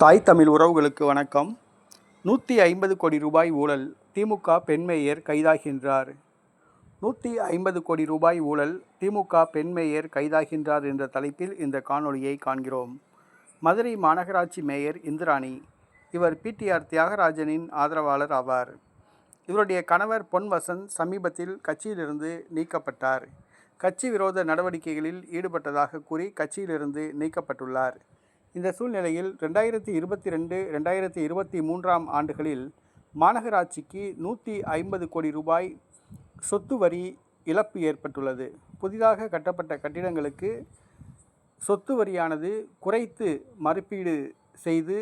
தாய் தமிழ் உறவுகளுக்கு வணக்கம். நூற்றி ஐம்பது கோடி ரூபாய் ஊழல் திமுக பெண் மேயர் கைதாகின்றார். நூற்றி ஐம்பது கோடி ரூபாய் ஊழல் திமுக பெண் மேயர் கைதாகின்றார் என்ற தலைப்பில் இந்த காணொளியை காண்கிறோம். மதுரை மாநகராட்சி மேயர் இந்திராணி இவர் பிடிஆர் தியாகராஜனின் ஆதரவாளர் ஆவார். இவருடைய கணவர் பொன் வசந்த் சமீபத்தில் கட்சியிலிருந்து நீக்கப்பட்டார். கட்சி விரோத நடவடிக்கைகளில் ஈடுபட்டதாக கூறி கட்சியிலிருந்து நீக்கப்பட்டுள்ளார். இந்த சூழ்நிலையில் ரெண்டாயிரத்தி இருபத்தி ரெண்டு ரெண்டாயிரத்தி இருபத்தி மூன்றாம் ஆண்டுகளில் மாநகராட்சிக்கு நூற்றி ஐம்பது கோடி ரூபாய் சொத்து வரி இழப்பு ஏற்பட்டுள்ளது. புதிதாக கட்டப்பட்ட கட்டிடங்களுக்கு சொத்து வரியானது குறைத்து மறுப்பீடு செய்து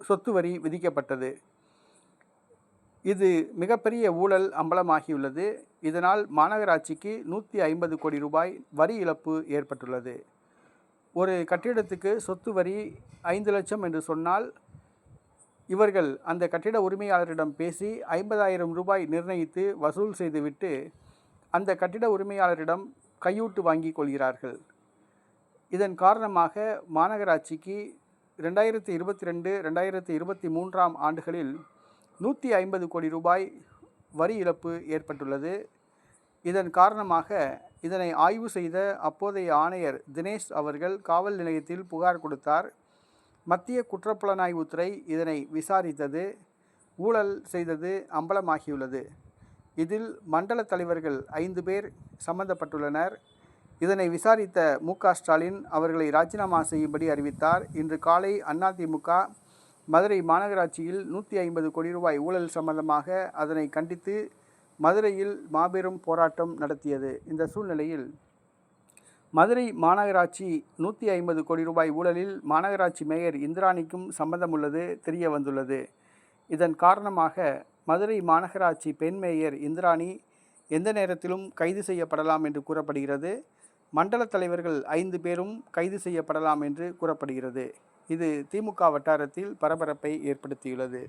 சொத்து வரி விதிக்கப்பட்டது. இது மிகப்பெரிய ஊழல் அம்பலமாகியுள்ளது. இதனால் மாநகராட்சிக்கு நூற்றி ஐம்பது கோடி ரூபாய் வரி இழப்பு ஏற்பட்டுள்ளது. ஒரு கட்டிடத்துக்கு சொத்து வரி ஐந்து லட்சம் என்று சொன்னால் இவர்கள் அந்த கட்டிட உரிமையாளரிடம் பேசி ஐம்பதாயிரம் ரூபாய் நிர்ணயித்து வசூல் செய்துவிட்டு அந்த கட்டிட உரிமையாளரிடம் கையூட்டு வாங்கி கொள்கிறார்கள். இதன் காரணமாக மாநகராட்சிக்கு ரெண்டாயிரத்தி இருபத்தி ரெண்டு ரெண்டாயிரத்தி இருபத்தி மூன்றாம் ஆண்டுகளில் நூற்றி ஐம்பது கோடி ரூபாய் வரி இழப்பு ஏற்பட்டுள்ளது. இதன் காரணமாக இதனை ஆய்வு செய்த அப்போதைய ஆணையர் தினேஷ் அவர்கள் காவல் நிலையத்தில் புகார் கொடுத்தார். மத்திய குற்றப்புலனாய்வுத்துறை இதனை விசாரித்தது ஊழல் செய்தது அம்பலமாகியுள்ளது. இதில் மண்டல தலைவர்கள் ஐந்து பேர் சம்பந்தப்பட்டுள்ளனர். இதனை விசாரித்த மு. ஸ்டாலின் அவர்களை ராஜினாமா செய்யும்படி அறிவித்தார். இன்று காலை அதிமுக மதுரை மாநகராட்சியில் நூற்றி ஐம்பது கோடி ரூபாய் ஊழல் சம்பந்தமாக அதனை கண்டித்து மதுரையில் மாபெரும் போராட்டம் நடத்தியது. இந்த சூழ்நிலையில் மதுரை மாநகராட்சி நூற்றி ஐம்பது கோடி ரூபாய் ஊழலில் மாநகராட்சி மேயர் இந்திராணிக்கும் சம்பந்தம் உள்ளது தெரிய வந்துள்ளது. இதன் காரணமாக மதுரை மாநகராட்சி பெண் மேயர் இந்திராணி எந்த நேரத்திலும் கைது செய்யப்படலாம் என்று கூறப்படுகிறது. மண்டல தலைவர்கள் ஐந்து பேரும் கைது செய்யப்படலாம் என்று கூறப்படுகிறது. இது திமுக வட்டாரத்தில் பரபரப்பை ஏற்படுத்தியுள்ளது.